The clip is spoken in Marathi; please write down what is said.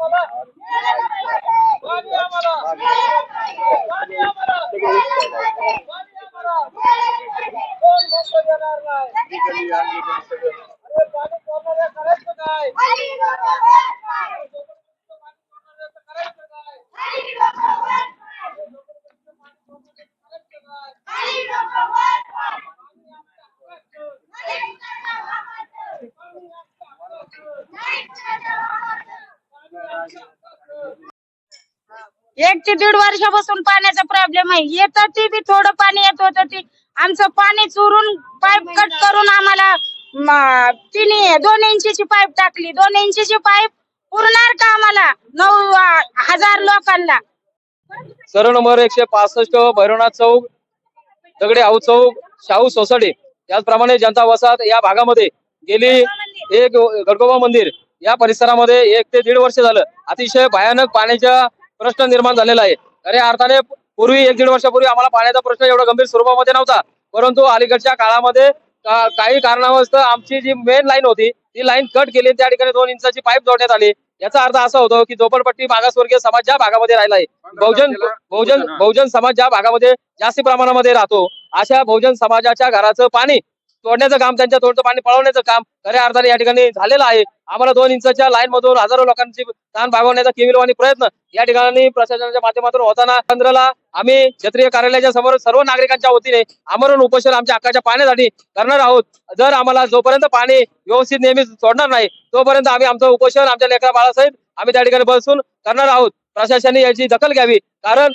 आम्हाला पाणी आम्हाला पाणी आम्हाला पाणी आम्हाला कोण मोकळं देणार नाही अरे पाणी सोडणाऱ्या करायचं काय पाणी सोडणाऱ्याचं करायचं काय एक ते दीड वर्षापासून पाण्याचा प्रॉब्लेम आहे. येतात ती बी थोडं पाणी येत होतं ती. आमचं पाणी चुरून पाईप कट करून आम्हाला तिने दोन इंचीची पाईप टाकली. दोन इंचीची पाईप पुरणार का आम्हाला? नऊ हजार लोकांना. सर्व नंबर एकशे पासष्ट भैरवनाथ चौक दगडे आऊ चौक शाहू सोसायटी. त्याचप्रमाणे जनता वसाहत या भागामध्ये गेली एक गडगोबा मंदिर. या परिसरामध्ये एक ते दीड वर्ष झालं. अतिशय भयानक पाण्याचा प्रश्न निर्माण झालेला आहे. खऱ्या अर्थाने पूर्वी एक दीड वर्षापूर्वी आम्हाला पाण्याचा प्रश्न एवढा गंभीर स्वरूपामध्ये नव्हता. परंतु अलीकडच्या काळामध्ये काही कारणावस्तव आमची जी मेन लाईन होती ती लाईन कट केली त्या ठिकाणी दोन इंचाची पाईप जोडण्यात आली. याचा अर्थ असा होतो की झोपडपट्टी मागासवर्गीय समाज ज्या भागामध्ये राहिला आहे बहुजन बहुजन बहुजन समाज ज्या भागामध्ये जास्ती प्रमाणामध्ये राहतो अशा बहुजन समाजाच्या घराचं पाणी तोडण्याचं काम त्यांच्या तोडचं पाणी पळवण्याचं काम खऱ्या अर्थाने या ठिकाणी झालेलं आहे. आम्हाला दोन इंचच्या लाईन मधून हजारो लोकांची ताण भागवण्याचा केविलवाणी प्रयत्न. या ठिकाणी प्रशासनाच्या माध्यमातून होताना चंद्रला आम्ही क्षेत्रीय कार्यालयाच्या समोर सर्व नागरिकांच्या वतीने आमरण उपोषण आमच्या हक्काच्या पाण्यासाठी करणार आहोत. जर आम्हाला जोपर्यंत पाणी व्यवस्थित नेहमी सोडणार नाही तोपर्यंत आम्ही आमचं उपोषण आमच्या लेकरा बाळासहित आम्ही त्या ठिकाणी बसून करणार आहोत. प्रशासनाने याची दखल घ्यावी. कारण